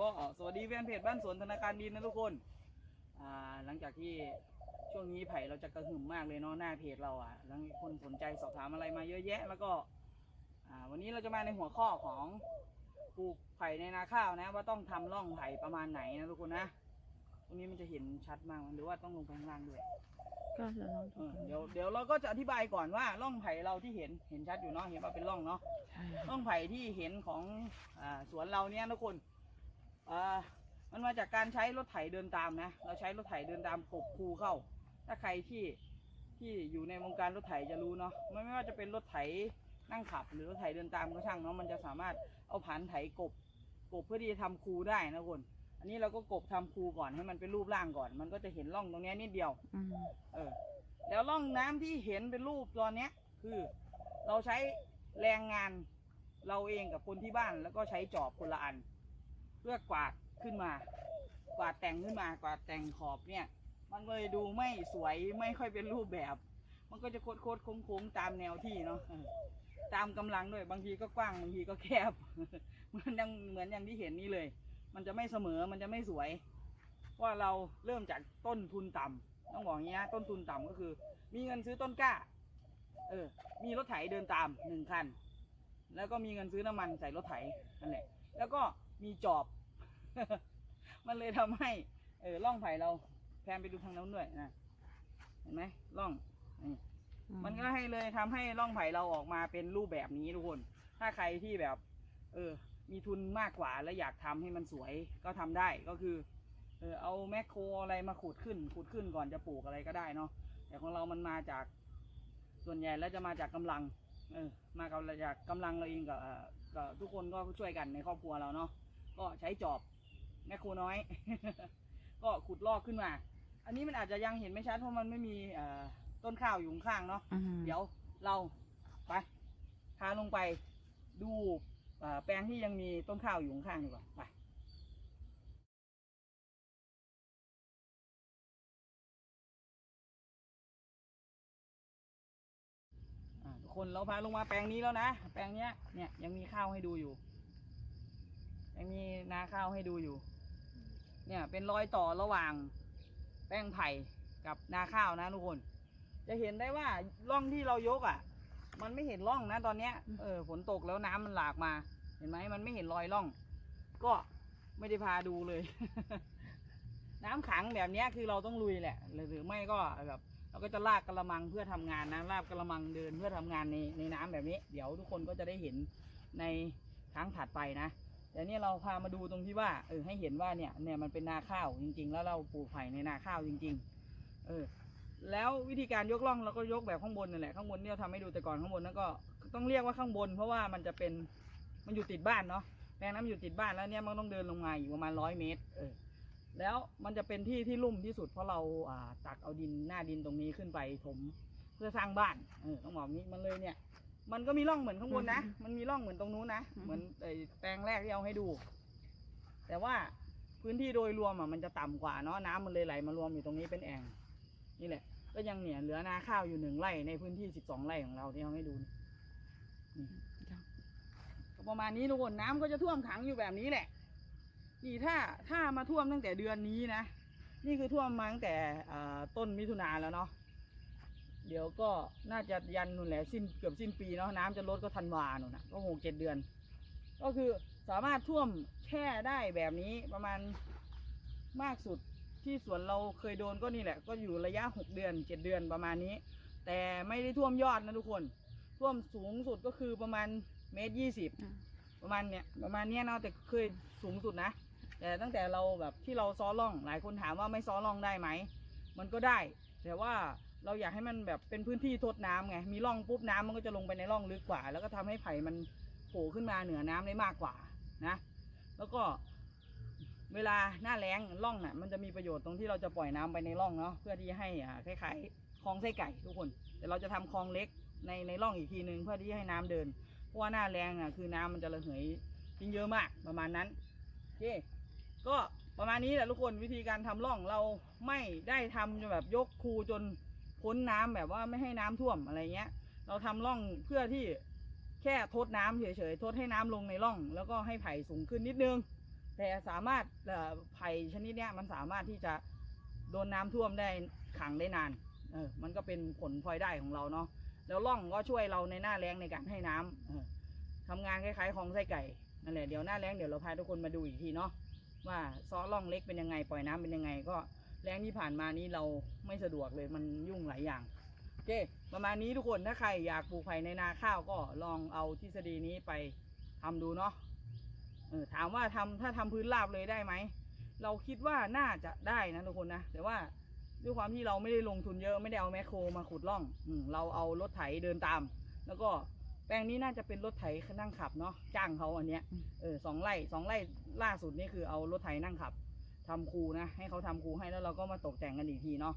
ก็สวัสดีแฟนเพจบ้านสวนธนาคารดินนะทุกคนอ่าหลังจากที่ช่วงนี้ไผ่เราจะกระหึ่มมากเลยเนาะหน้าเพจเราอะแล้วมีคนสนใจสอบถามอะไรมาเยอะแยะ แล้วก็อ่าวันนี้เราจะมาในหัวข้อของปลูกไผ่ในนาข้าวนะ ว่าต้องทำร่องไผ่ประมาณไหนนะทุกคนนะตรงนี้มันจะเห็นชัดมากหรือว่าต้องลงไปข้างล่างด้วยก็จะลองเอดูอเดี๋ยวเดี๋ยวเราก็จะอธิบายก่อนว่าร่องไผ่เราที่เห็นเห็นชัดอยู่เนาะเห็นว่าเป็นร่องเนาะใช่ร่องไผ่ที่เห็นของอาสวนเราเนี่ยทุกคนอ่า มันมาจากการใช้รถไถเดินตามนะ เราใช้รถไถเดินตามกบคูเข้า ถ้าใครที่ที่อยู่ในวงการรถไถจะรู้เนาะไม่ไม่ว่าจะเป็นรถไถนั่งขับ หรือรถไถเดินตามก็ช่างเนาะมันจะสามารถเอาผ่านไถกบกบเพื่อที่จะทำคูได้นะคนอันนี้เราก็กบทำคูก่อนให้มันเป็นรูปร่างก่อน มันก็จะเห็นร่องตรงเนี้ยนิดเดียวอืมเออ แล้วร่องน้ำที่เห็นเป็นรูปตอนเนี้ย คือ เราใช้แรงงานเราเองกับคนที่บ้านแล้วก็ใช้จอบคนละอัน เพื่อกวาดขึ้นมา กวาดแต่งขึ้นมากวาดแต่งขอบเนี่ย มันเลยดูไม่สวยไม่ค่อยเป็นรูปแบบ มันก็จะโคดโคดๆโค้งตามแนวที่เนาะตามกำลังด้วยบางทีก็กว้างบางทีก็แคบ มันยังเหมือนอย่างที่เห็นนี่เลย มันจะไม่เสมอมันจะไม่สวยเพราะว่าเราเริ่มจากต้นทุนต่ำต้องบอกอย่างนี้นะต้นทุนต่ำก็คือ มีเงินซื้อต้นกล้า เออ มีรถไถเดินตามหนึ่งคัน แล้วก็มีเงินซื้อน้ำมันใส่รถไถนั่นแหละแล้วก็ มีจอบ มันเลยทำให้ เออร่องไผ่เราแพนไปดูทางนั้นด้วยนะเห็นไหมร่องนี่มันก็ให้เลยทำให้ร่องไผ่เราออกมาเป็นรูปแบบนี้ทุกคน ถ้าใครที่แบบ เออ มีทุนมากกว่าแล้วอยากทำให้มันสวยก็ทำได้ก็คือ เออเอาแมคโครอะไรมาขุดขึ้นขุดขึ้นก่อนจะปลูกอะไรก็ได้เนาะแต่ของเรามันมาจาก ส่วนใหญ่แล้วจะมาจากกำลัง เออ มากับจากกำลังเราเองกับเอ่อกับทุกคนก็ช่วยกันในครอบครัวเราเนาะ ก็ใช้จอบแมคโครน้อย ก็ขุดลอกขึ้นมา อันนี้มันอาจจะยังเห็นไม่ชัดเพราะมันไม่มีเอ่อต้นข้าวอยู่ข้างๆเนาะ อืมเดี๋ยวเราไปพาลงไปดูเอ่อแปลงที่ยังมีต้นข้าวอยู่ข้างๆดีกว่าไปอ่าทุกคนเราพาลงมาแปลงนี้แล้วนะ แปลงเนี้ยเนี่ยยังมีข้าวให้ดูอยู่ ยังมีนาข้าวให้ดูอยู่ เนี่ยเป็นรอยต่อระหว่างแป้งไผ่กับนาข้าวนะทุกคน จะเห็นได้ว่าร่องที่เรายกอะ มันไม่เห็นร่องนะตอนเนี้ยเออฝนตกแล้วน้ำมันหลากมา เห็นไหมมันไม่เห็นรอยร่อง ก็ไม่ได้พาดูเลย น้ำขังแบบเนี้ยคือเราต้องลุยแหละหรือหรือไม่ก็แบบเราก็จะลากกระมังเพื่อทำงานนะลากกระมังเดินเพื่อทำงานในในน้ำแบบนี้ เดี๋ยวทุกคนก็จะได้เห็นในครั้งถัดไปนะ แต่เนี่ยเราพามาดูตรงที่ว่าเออให้เห็นว่าเนี่ยเนี่ยมันเป็นนาข้าวจริง ๆ แล้วเราปลูกไผ่ในนาข้าวจริง ๆ เออ แล้ววิธีการยกล่องเราก็ยกแบบข้างบนนั่นแหละข้างบนเนี่ยเราทำให้ดูแต่ก่อนข้างบนนั้นก็ต้องเรียกว่าข้างบน เพราะว่ามันจะเป็นมันอยู่ติดบ้านเนาะแปลงนั้นมันอยู่ติดบ้านแล้วเนี่ยมันต้องเดินลงมาอยู่ประมาณร้อยเมตร เออ แล้วมันจะเป็นที่ที่ลุ่มที่สุดเพราะเราอ่าตักเอาดินหน้าดินตรงนี้ขึ้นไปถมเพื่อสร้างบ้านเออต้องบอกนี้มันเลยเนี่ย มันก็มีร่องเหมือนข้างบนนะ มันมีร่องเหมือนตรงนู้นนะ เหมือนไอ้แปลงแรกที่เอาให้ดู แต่ว่าพื้นที่โดยรวมอะมันจะต่ำกว่าเนาะน้ำมันเลยไหลมารวมอยู่ตรงนี้เป็นแอ่งนี่แหละ ก็ยังเนี่ยเหลือนาข้าวอยู่หนึ่งไร่ในพื้นที่สิบสองไร่ของเราที่เอาให้ดูนี่นี่ก็ประมาณนี้ทุกคนน้ำก็จะท่วมขังอยู่แบบนี้แหละ นี่ถ้าถ้ามาท่วมตั้งแต่เดือนนี้นะ นี่คือท่วมมาตั้งแต่อ่าต้นมิถุนาแล้วเนาะ เดี๋ยวก็น่าจะยันนู่นแหละสิ้นเกือบสิ้นปีเนาะน้ำจะลดก็ธันวาหนูนนะก็หกเจ็ดเดือน ก็คือสามารถท่วมแช่ได้แบบนี้ประมาณมากสุดที่สวนเราเคยโดนก็นี่แหละ ก็อยู่ระยะหกเดือนเจ็ดเดือนประมาณนี้ แต่ไม่ได้ท่วมยอดนะทุกคน ท่วมสูงสุดก็คือประมาณเมตรยี่สิบอืมประมาณเนี้ยประมาณเนี้ยเนาะแต่เคยสูงสุดนะ แต่ตั้งแต่เราแบบที่เราซ้อล่องหลายคนถามว่าไม่ซ้อล่องได้ไหม มันก็ได้ แต่ว่า เราอยากให้มันแบบเป็นพื้นที่ทดน้ำไง มีร่องปุ๊บน้ำมันก็จะลงไปในร่องลึกกว่า แล้วก็ทำให้ไผ่มันโผล่ขึ้นมาเหนือน้ำได้มากกว่านะ แล้วก็เวลาหน้าแล้งร่องน่ะมันจะมีประโยชน์ตรงที่เราจะปล่อยน้ำไปในร่องเนาะเพื่อที่ให้อ่าคล้ายๆคลองไส้ไก่ทุกคน แต่เราจะทำคลองเล็กในในร่องอีกทีหนึ่งเพื่อที่ให้น้ำเดิน เพราะว่าหน้าแรงอะคือน้ำมันจะระเหยทิ้งเยอะมากประมาณนั้นโอเคก็ประมาณนี้แหละทุกคนวิธีการทำร่องเราไม่ได้ทำจนแบบยกคูจน พ้นน้ำแบบว่าไม่ให้น้ำท่วมอะไรเงี้ย เราทำร่องเพื่อที่แค่ทดน้ำเฉยๆทดให้น้ำลงในร่อง แล้วก็ให้ไผ่สูงขึ้นนิดนึง แต่สามารถไผ่ชนิดเนี้ยมันสามารถที่จะโดนน้ำท่วมได้ขังได้นานเออมันก็เป็นผลพลอยได้ของเราเนาะแล้วร่องก็ช่วยเราในหน้าแรงในการให้น้ำเออทำงานคล้ายๆของไส้ไก่นั่นแหละเดี๋ยวหน้าแรงเดี๋ยวเราพาทุกคนมาดูอีกทีเนาะว่าซ้อร่องเล็กเป็นยังไงปล่อยน้ำเป็นยังไงก็ แรงที่ผ่านมานี้เราไม่สะดวกเลยมันยุ่งหลายอย่างโอเคประมาณนี้ทุกคนถ้าใครอยากปลูกไผ่ในนาข้าวก็ลองเอาทฤษฎีนี้ไปทำดูเนาะเออถามว่าทำถ้าทำพื้นราบเลยได้ไหมเราคิดว่าน่าจะได้นะทุกคนนะแต่ว่าด้วยความที่เราไม่ได้ลงทุนเยอะไม่ได้เอาแมคโครมาขุดร่องอมเราเอารถไถเดินตาม แล้วก็แปลงนี้น่าจะเป็นรถไถนั่งขับเนาะจ้างเขาอันเนี้ยเออสองไร่สองไร่ล่าสุดนี่คือเอารถไถนั่งขับ ทำครูนะ ให้เขาทำครูให้แล้วเราก็มาตกแต่งกันอีกทีเนาะ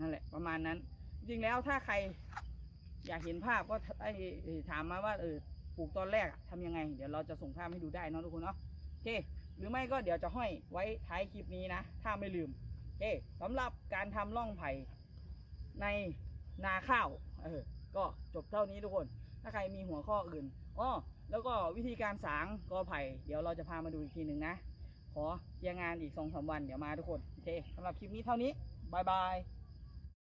นั่นแหละ ประมาณนั้น จริงแล้วถ้าใครอยากเห็นภาพก็ไอ้ถามมาว่าเออปลูกตอนแรกอะทำยังไง เดี๋ยวเราจะส่งภาพให้ดูได้เนาะทุกคนเนาะโอเค หรือไม่ก็เดี๋ยวจะห้อยไว้ท้ายคลิปนี้นะ ถ้าไม่ลืมโอเคสำหรับการทำร่องไผ่ในนาข้าวเออก็จบเท่านี้ทุกคน ถ้าใครมีหัวข้ออื่นอ้อแล้วก็วิธีการสางกอไผ่ เดี๋ยวเราจะพามาดูอีกทีหนึ่งนะ ขอเคลียร์งานอีกสองสามวันเดี๋ยวมาทุกคน โอเคสำหรับคลิปนี้เท่านี้บายบาย